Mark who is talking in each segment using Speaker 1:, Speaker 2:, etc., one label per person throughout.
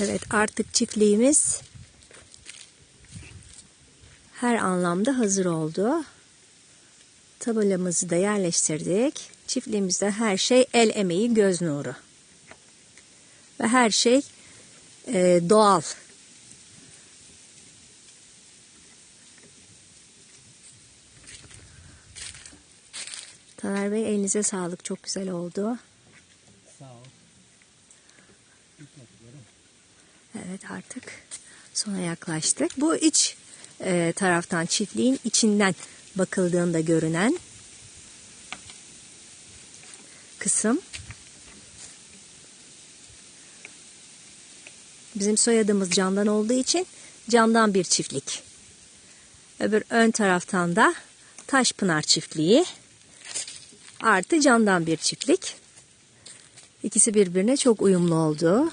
Speaker 1: Evet artık çiftliğimiz her anlamda hazır oldu. Tabelamızı da yerleştirdik. Çiftliğimizde her şey el emeği göz nuru. Ve her şey e, doğal. Taner Bey elinize sağlık. Çok güzel oldu.
Speaker 2: Sağ ol.
Speaker 1: Evet artık sona yaklaştık. Bu iç e, taraftan çiftliğin içinden bakıldığında görünen kısım. Bizim soyadımız Candan olduğu için Candan bir çiftlik. Öbür ön taraftan da Taşpınar çiftliği artı Candan bir çiftlik. İkisi birbirine çok uyumlu oldu.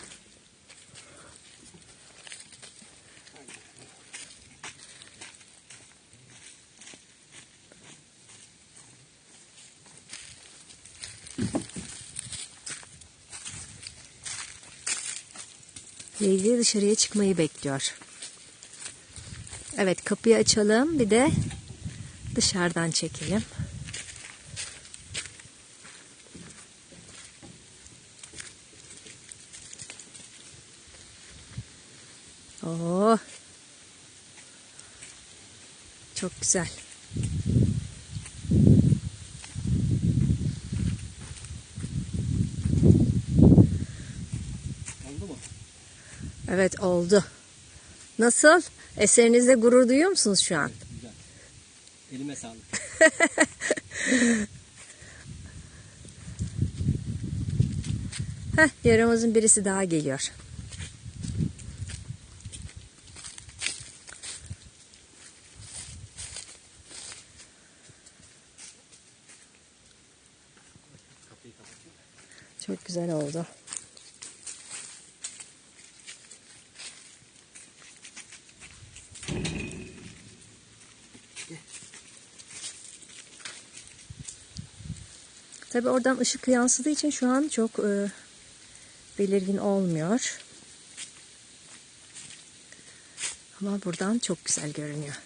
Speaker 1: Leyli dışarıya çıkmayı bekliyor. Evet kapıyı açalım bir de dışarıdan çekelim. Oo. Çok güzel.
Speaker 2: Oldu mu?
Speaker 1: Evet oldu. Nasıl? Eserinizde gurur duyuyor musunuz şu an?
Speaker 2: Güzel. Elime sağlık.
Speaker 1: Heh, yaramazın birisi daha geliyor. Çok güzel oldu. Tabi oradan ışık yansıdığı için şu an çok e, belirgin olmuyor. Ama buradan çok güzel görünüyor.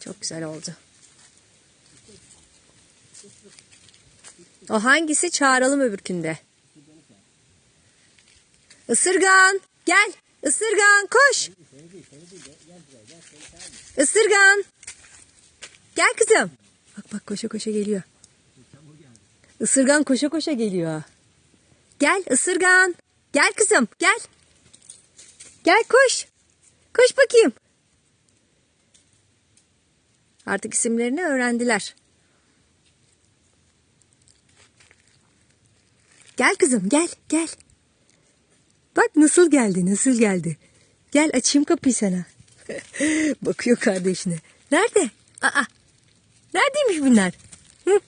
Speaker 1: Çok güzel oldu. O hangisi çağıralım öbürkünde. Isırgan gel. Isırgan koş. Isırgan. Gel kızım. Bak bak koşa koşa geliyor. Isırgan koşa koşa geliyor. Gel ısırgan. Gel kızım gel. Gel koş. Koş bakayım. Artık isimlerini öğrendiler. Gel kızım gel gel. Bak nasıl geldi nasıl geldi. Gel açayım kapıyı sana. Bakıyor kardeşine. Nerede? Aa, neredeymiş bunlar? Hı?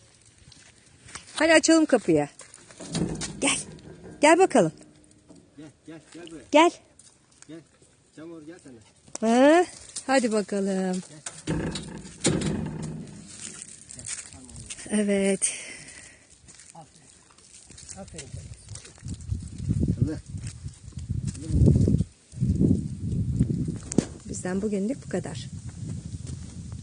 Speaker 1: Hadi açalım kapıyı. Gel. Gel bakalım.
Speaker 2: Gel gel gel buraya.
Speaker 1: Gel.
Speaker 2: Gel. Camur gel de.
Speaker 1: Ha? Hadi bakalım. Evet.
Speaker 2: Aferin. Aferin.
Speaker 1: Bizden bugünlük bu kadar.